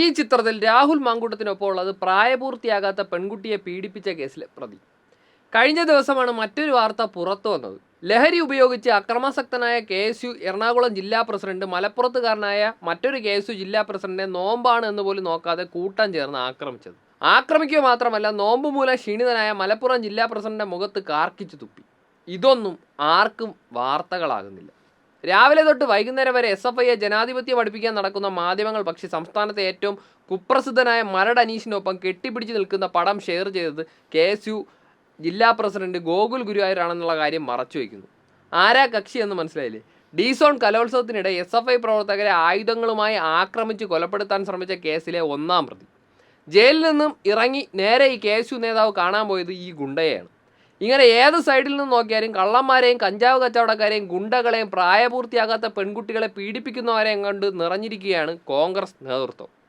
ഈ ചിത്രത്തിൽ രാഹുൽ മാങ്കൂട്ടത്തിനൊപ്പം ഉള്ളത് പ്രായപൂർത്തിയാകാത്ത പെൺകുട്ടിയെ പീഡിപ്പിച്ച കേസിലെ പ്രതി. കഴിഞ്ഞ ദിവസമാണ് മറ്റൊരു വാർത്ത പുറത്തു വന്നത്. ലഹരി ഉപയോഗിച്ച് അക്രമാസക്തനായ കെ എസ് യു എറണാകുളം ജില്ലാ പ്രസിഡന്റ് മലപ്പുറത്തുകാരനായ മറ്റൊരു കെ എസ് യു ജില്ലാ പ്രസിഡന്റിനെ നോമ്പാണ് എന്ന് പോലും നോക്കാതെ കൂട്ടം ചേർന്ന് ആക്രമിച്ചത്. ആക്രമിക്കുക മാത്രമല്ല നോമ്പ് മൂലം ക്ഷീണിതനായ മലപ്പുറം ജില്ലാ പ്രസിഡന്റിന്റെ മുഖത്ത് കാർക്കിച്ചു തുപ്പി. ഇതൊന്നും ആർക്കും വാർത്തകളാകുന്നില്ല. രാവിലെ തൊട്ട് വൈകുന്നേരം വരെ എസ് എഫ് ഐയെ ജനാധിപത്യം പഠിപ്പിക്കാൻ നടക്കുന്ന മാധ്യമങ്ങൾ പക്ഷേ സംസ്ഥാനത്തെ ഏറ്റവും കുപ്രസിദ്ധനായ മരട് അനീഷിനൊപ്പം കെട്ടിപ്പിടിച്ച് നിൽക്കുന്ന പടം ഷെയർ ചെയ്തത് കെ എസ് യു ജില്ലാ പ്രസിഡന്റ് ഗോകുൽ ഗുരുവായൂരാണെന്നുള്ള കാര്യം മറച്ചു വയ്ക്കുന്നു. ആരാ കക്ഷി എന്ന് മനസ്സിലായില്ലേ? ഡീസോൺ കലോത്സവത്തിനിടെ എസ് എഫ് ഐ പ്രവർത്തകരെ ആയുധങ്ങളുമായി ആക്രമിച്ച് കൊലപ്പെടുത്താൻ ശ്രമിച്ച കേസിലെ ഒന്നാം പ്രതി. ജയിലിൽ നിന്നും ഇറങ്ങി നേരെ ഈ കെ എസ് യു നേതാവ് കാണാൻ പോയത് ഈ ഗുണ്ടയെയാണ്. ഇങ്ങനെ ഏത് സൈഡിൽ നിന്ന് നോക്കിയാലും കള്ളന്മാരെയും കഞ്ചാവ് കച്ചവടക്കാരെയും ഗുണ്ടകളെയും പ്രായപൂർത്തിയാകാത്ത പെൺകുട്ടികളെ പീഡിപ്പിക്കുന്നവരെയും കണ്ട് നിറഞ്ഞിരിക്കുകയാണ് കോൺഗ്രസ് നേതൃത്വം.